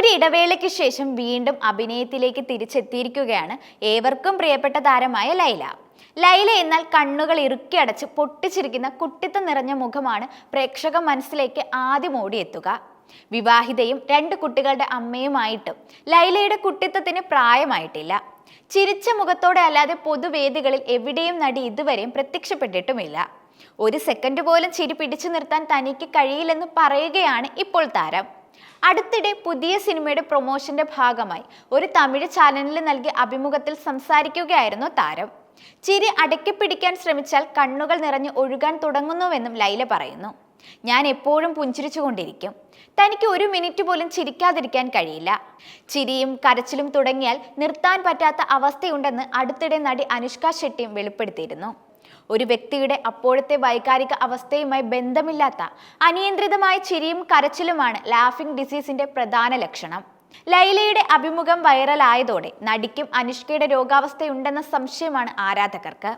ഒരു ഇടവേളയ്ക്ക് ശേഷം വീണ്ടും അഭിനയത്തിലേക്ക് തിരിച്ചെത്തിയിരിക്കുകയാണ് ഏവർക്കും പ്രിയപ്പെട്ട താരമായ ലൈല. ലൈല എന്നാൽ കണ്ണുകൾ ഇറുക്കി അടച്ച് പൊട്ടിച്ചിരിക്കുന്ന കുട്ടിത്തം നിറഞ്ഞ മുഖമാണ് പ്രേക്ഷക മനസ്സിലേക്ക് ആദ്യം ഓടിയെത്തുക. വിവാഹിതയും രണ്ട് കുട്ടികളുടെ അമ്മയുമായിട്ടും ലൈലയുടെ കുട്ടിത്തത്തിന് പ്രായമായിട്ടില്ല. ചിരിച്ച മുഖത്തോടെ അല്ലാതെ പൊതുവേദികളിൽ എവിടെയും നടി ഇതുവരെയും പ്രത്യക്ഷപ്പെട്ടിട്ടുമില്ല. ഒരു സെക്കൻഡ് പോലും ചിരി പിടിച്ചു നിർത്താൻ തനിക്ക് കഴിയില്ലെന്ന് പറയുകയാണ് ഇപ്പോൾ താരം. അടുത്തിടെ പുതിയ സിനിമയുടെ പ്രൊമോഷന്റെ ഭാഗമായി ഒരു തമിഴ് ചാനലിൽ നൽകിയ അഭിമുഖത്തിൽ സംസാരിക്കുകയായിരുന്നു താരം. ചിരി അടക്കി പിടിക്കാൻ ശ്രമിച്ചാൽ കണ്ണുകൾ നിറഞ്ഞ് ഒഴുകാൻ തുടങ്ങുന്നുവെന്നും ലൈല പറയുന്നു. ഞാൻ എപ്പോഴും പുഞ്ചിരിച്ചുകൊണ്ടിരിക്കും. തനിക്ക് ഒരു മിനിറ്റ് പോലും ചിരിക്കാതിരിക്കാൻ കഴിയില്ല. ചിരിയും കരച്ചിലും തുടങ്ങിയാൽ നിർത്താൻ പറ്റാത്ത അവസ്ഥയുണ്ടെന്ന് അടുത്തിടെ നടി അനുഷ്ക ഷെട്ടിയും വെളിപ്പെടുത്തിയിരുന്നു. ഒരു വ്യക്തിയുടെ അപ്പോഴത്തെ വൈകാരിക അവസ്ഥയുമായി ബന്ധമില്ലാത്ത അനിയന്ത്രിതമായ ചിരിയും കരച്ചിലുമാണ് ലാഫിംഗ് ഡിസീസിന്റെ പ്രധാന ലക്ഷണം. ലൈലയുടെ അഭിമുഖം വൈറലായതോടെ നടിക്കും അനുഷ്കയുടെ രോഗാവസ്ഥയുണ്ടെന്ന സംശയമാണ് ആരാധകർക്ക്.